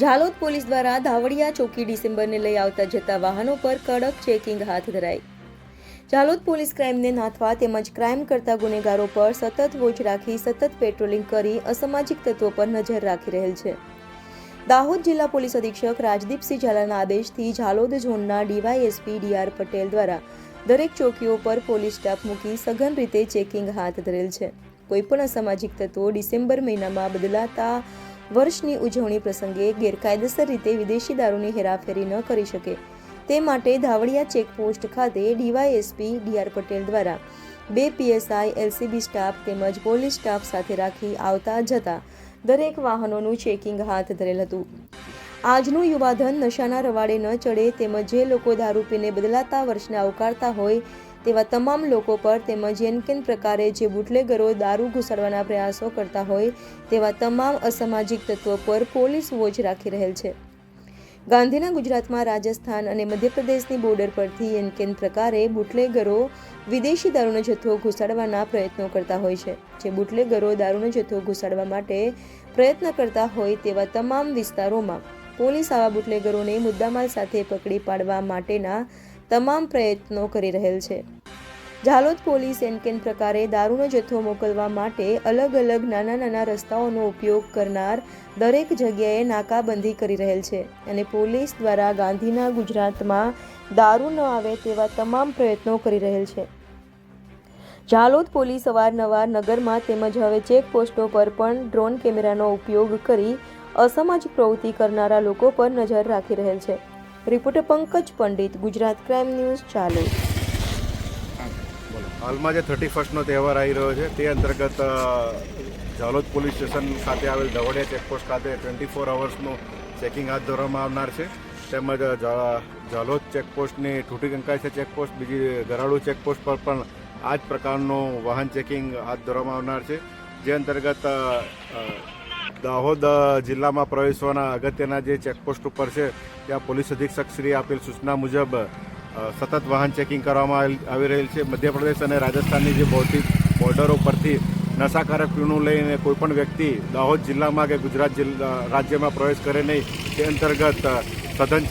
Jhalod police દ્વારા ધાવડિયા ચોકી ડિસેમ્બરને લઈ આવતા જતા વાહનો પર કડક ચેકિંગ હાથ ધરાઈ. ઝાલોદ પોલીસ ક્રાઇમને નાથવા તેમજ ક્રાઇમ કરતા ગુનેગારો પર સતત વોચ રાખી સતત પેટ્રોલિંગ કરી અસામાજિક તત્વો પર નજર રાખી રહેલ છે. દાહોદ જિલ્લા પોલીસ અધિક્ષક રાજદીપસિંહ ઝાલાના આદેશથી ઝાલોદ ઝોનના ડીવાયએસપી ડીઆર પટેલ દ્વારા દરેક ચોકીઓ પર પોલીસ સ્ટાફ મૂકી સઘન રીતે ચેકિંગ હાથ ધરેલ છે. કોઈપણ અસામાજિક તત્વો ડિસેમ્બર મહિનામાં બદલાતા વર્ષની ઉજવણી પ્રસંગે ગેરકાયદેસર રીતે વિદેશી દારૂની હેરાફેરી ન કરી શકે. તે માટે ધાવડિયા ચેકપોસ્ટ ખાતે D Y S P D R Patel દ્વારા બે P S I, L C B staff તેમજ પોલીસ સ્ટાફ સાથે રાખી આવતા જતા દરેક વાહનોનું ચેકિંગ હાથ ધરેલ હતું. આજનું યુવાધન નશાના રવાડે ન ચડે તેમજ જે લોકો દારૂ પીને બદલાતા વર્ષને આવકારતા હોય તેવા તમામ લોકો પર તેમજ એનકેન પ્રકારે જે બુટલેગરો દારૂ ઘુસાડવાના પ્રયાસો કરતા હોય તેવા તમામ અસામાજિક તત્વો પર પોલીસ વોચ રાખી રહેલ છે. ગાંધીના ગુજરાતમાં રાજસ્થાન અને મધ્યપ્રદેશની બોર્ડર પરથી એનકેન પ્રકારે બુટલેગરો વિદેશી દારૂનો જથ્થો ઘુસાડવાના પ્રયત્નો કરતા હોય છે. જે બુટલેગરો દારૂનો જથ્થો ઘુસાડવા માટે પ્રયત્ન કરતા હોય તેવા તમામ વિસ્તારોમાં પોલીસ આવા બુટલેગરોને મુદ્દામાલ સાથે પકડી પાડવા માટેના તમામ પ્રયત્નો કરી રહેલ છે. ઝાલોદ પોલીસ એનકેન પ્રકારે દારૂનો જથ્થો મોકલવા માટે અલગ અલગ નાના નાના રસ્તાઓનો ઉપયોગ કરનાર દરેક જગ્યાએ નાકાબંધી કરી રહેલ છે અને પોલીસ દ્વારા ગાંધીના ગુજરાતમાં દારૂ ન આવે તેવા તમામ પ્રયત્નો કરી રહેલ છે. ઝાલોદ પોલીસ અવારનવાર નગરમાં તેમજ હવે ચેકપોસ્ટો પર પણ ડ્રોન કેમેરાનો ઉપયોગ કરી અસામાજિક પ્રવૃત્તિ કરનારા લોકો પર નજર રાખી રહેલ છે. Reporter Pankaj Pandit, Gujarat crime news ચાલુ હાલમાં જે થર્ટી ફર્સ્ટનો તહેવાર આવી રહ્યો છે, તે અંતર્ગત ઝાલોદ પોલીસ સ્ટેશન ખાતે આવેલ દવડિયા ચેકપોસ્ટ ખાતે ટ્વેન્ટી ફોર અવર્સનું ચેકિંગ હાથ ધરવામાં આવનાર છે. તેમજ ઝાલોદ ચેકપોસ્ટની ઠૂટી કંકાઈ છે ચેકપોસ્ટ બીજી ગરાડુ ચેકપોસ્ટ પર પણ આ જ પ્રકારનું વાહન ચેકિંગ હાથ ધરવામાં આવનાર છે. જે અંતર્ગત દાહોદ જિલ્લામાં પ્રવેશવાના અગત્યના જે ચેકપોસ્ટ ઉપર છે, ત્યાં પોલીસ અધિક્ષક શ્રી આપેલ સૂચના મુજબ સતત વાહન ચેકિંગ કરવામાં આવી રહેલ છે. મધ્યપ્રદેશ અને રાજસ્થાનની જે ભૌતિક બોર્ડરો પરથી નશાકારક પીણું લઈને કોઈપણ વ્યક્તિ દાહોદ જિલ્લામાં કે ગુજરાત જિલ્લા રાજ્યમાં પ્રવેશ કરે નહીં, તે અંતર્ગત સઘન ચેકિંગ